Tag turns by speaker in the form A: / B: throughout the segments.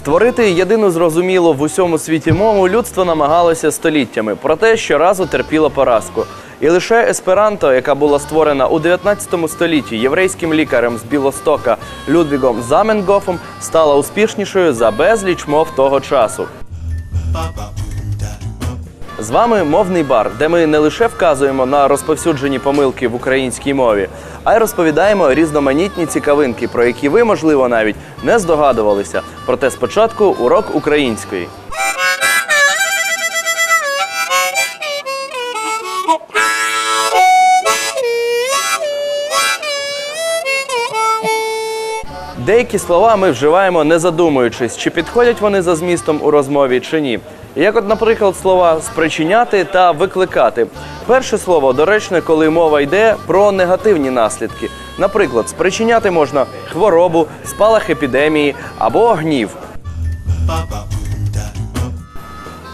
A: Створити єдину зрозумілу в усьому світі мову людство намагалося століттями, проте щоразу терпіло поразку. І лише есперанто, яка була створена у 19 столітті єврейським лікарем з Білостока Людвігом Заменгофом, стала успішнішою за безліч мов того часу. З вами мовний бар, де ми не лише вказуємо на розповсюджені помилки в українській мові, а й розповідаємо різноманітні цікавинки, про які ви, можливо, навіть не здогадувалися. Проте спочатку урок української. Деякі слова ми вживаємо не задумуючись, чи підходять вони за змістом у розмові чи ні. Як, от, наприклад, слова спричиняти та викликати. Перше слово доречне, коли мова йде про негативні наслідки. Наприклад, спричиняти можна хворобу, спалах епідемії або гнів.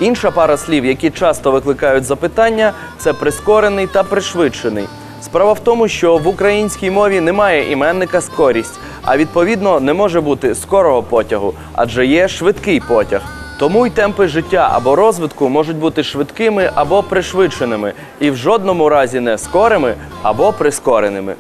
A: Інша пара слів, які часто викликають запитання, це прискорений та пришвидшений. Справа в тому, що в українській мові немає іменника скорість, а відповідно не може бути скорого потягу, адже є швидкий потяг. Тому й темпи життя або розвитку можуть бути швидкими або пришвидшеними, і в жодному разі не скорими або прискореними.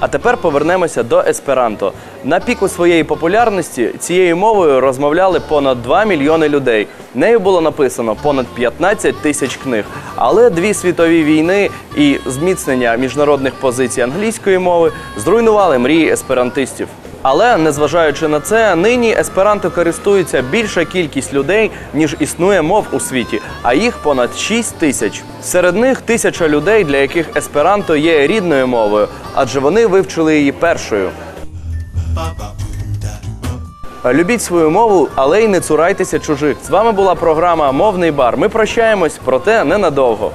A: А тепер повернемося до есперанто. На піку своєї популярності цією мовою розмовляли понад 2 мільйони людей. Нею було написано понад 15 тисяч книг. Але дві світові війни і зміцнення міжнародних позицій англійської мови зруйнували мрії есперантистів. Але незважаючи на це, нині есперанто користується більша кількість людей, ніж існує мов у світі, а їх понад 6 тисяч. Серед них тисяча людей, для яких есперанто є рідною мовою, адже вони вивчили її першою. Любіть свою мову, але й не цурайтеся чужих. З вами була програма Мовний бар. Ми прощаємось, проте ненадовго.